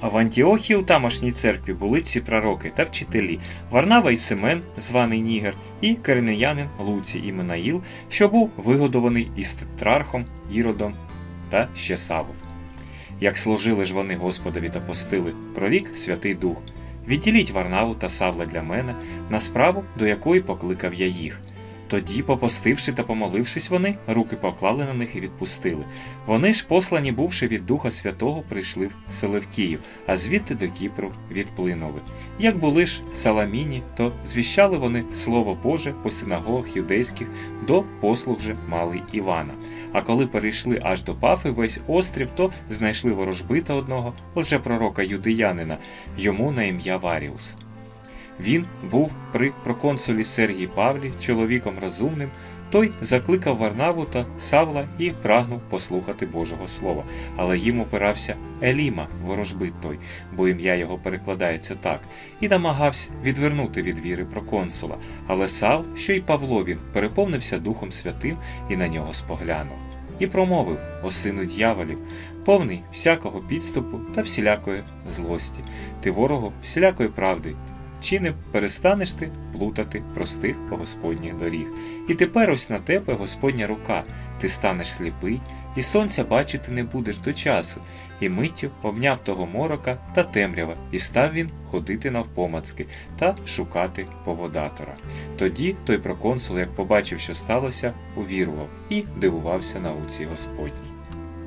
А в Антіохії у тамошній церкві були ці пророки та вчителі Варнава і Семен, званий Нігер, і коренеянин Луцій і Менаїл, що був вигодований із тетрархом Іродом та ще Савом. Як служили ж вони Господові та постили, прорік Святий Дух. Відділіть Варнаву та Савла для мене на справу, до якої покликав я їх. Тоді, попостивши та помолившись вони, руки поклали на них і відпустили. Вони ж, послані бувши від Духа Святого, прийшли в Селевкію, а звідти до Кіпру відплинули. Як були ж Саламіні, то звіщали вони Слово Боже по синагогах юдейських до послуг же мали Івана. А коли перейшли аж до Пафи весь острів, то знайшли ворожбита одного лжепророка юдеянина, йому на ім'я Варіус. Він був при проконсулі Сергії Павлі чоловіком розумним. Той закликав Варнаву та Савла і прагнув послухати Божого Слова, але їм опирався Еліма, ворожбит той, бо ім'я його перекладається так, і намагався відвернути від віри проконсула. Але Савл, що й Павло він, переповнився Духом Святим і на нього споглянув. І промовив о сину дьяволів, повний всякого підступу та всілякої злості, ти ворогу всілякої правди, чи не перестанеш ти плутати простих Господніх доріг. І тепер ось на тебе Господня рука, ти станеш сліпий, і сонця бачити не будеш до часу, і миттю обняв того морока та темрява, і став він ходити навпомацки та шукати поводатора. Тоді той проконсул, як побачив, що сталося, увірував і дивувався науці Господній.